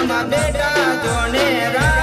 મારા બેટા જોને રા